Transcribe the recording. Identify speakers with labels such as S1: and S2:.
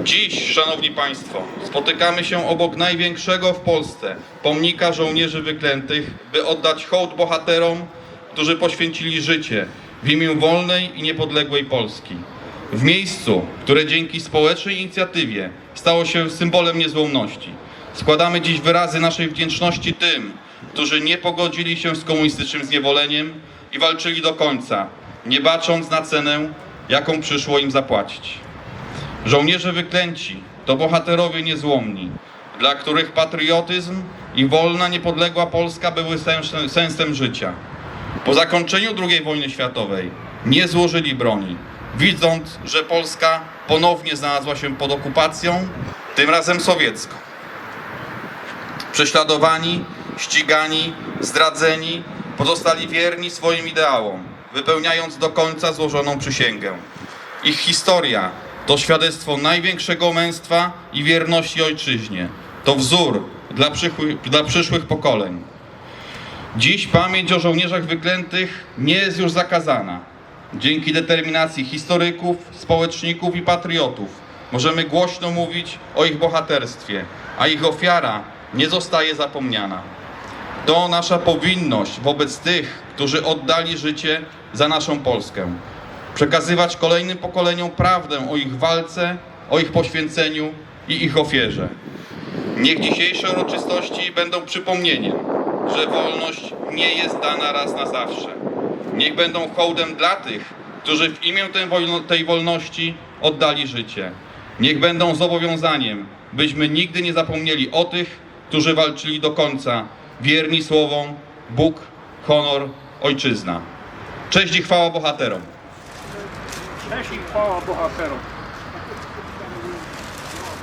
S1: Dziś, Szanowni Państwo, spotykamy się obok największego w Polsce pomnika żołnierzy wyklętych, by oddać hołd bohaterom, którzy poświęcili życie w imię wolnej i niepodległej Polski. W miejscu, które dzięki społecznej inicjatywie stało się symbolem niezłomności. Składamy dziś wyrazy naszej wdzięczności tym, którzy nie pogodzili się z komunistycznym zniewoleniem i walczyli do końca, nie bacząc na cenę, jaką przyszło im zapłacić. Żołnierze wyklęci to bohaterowie niezłomni, dla których patriotyzm i wolna, niepodległa Polska były sensem, życia. Po zakończeniu II wojny światowej nie złożyli broni, widząc, że Polska ponownie znalazła się pod okupacją, tym razem sowiecką. Prześladowani, ścigani, zdradzeni, pozostali wierni swoim ideałom, wypełniając do końca złożoną przysięgę. Ich historia to świadectwo największego męstwa i wierności ojczyźnie. To wzór dla przyszłych, dla przyszłych pokoleń. Dziś pamięć o żołnierzach wyklętych nie jest już zakazana. Dzięki determinacji historyków, społeczników i patriotów możemy głośno mówić o ich bohaterstwie, a ich ofiara nie zostaje zapomniana. To nasza powinność wobec tych, którzy oddali życie za naszą Polskę. Przekazywać kolejnym pokoleniom prawdę o ich walce, o ich poświęceniu i ich ofierze. Niech dzisiejsze uroczystości będą przypomnieniem, że wolność nie jest dana raz na zawsze. Niech będą hołdem dla tych, którzy w imię tej, wolno- tej wolności oddali życie. Niech będą zobowiązaniem, byśmy nigdy nie zapomnieli o tych, którzy walczyli do końca, wierni słowom Bóg, honor, ojczyzna. Cześć i chwała bohaterom.
S2: Cześć i chwała bohaterom.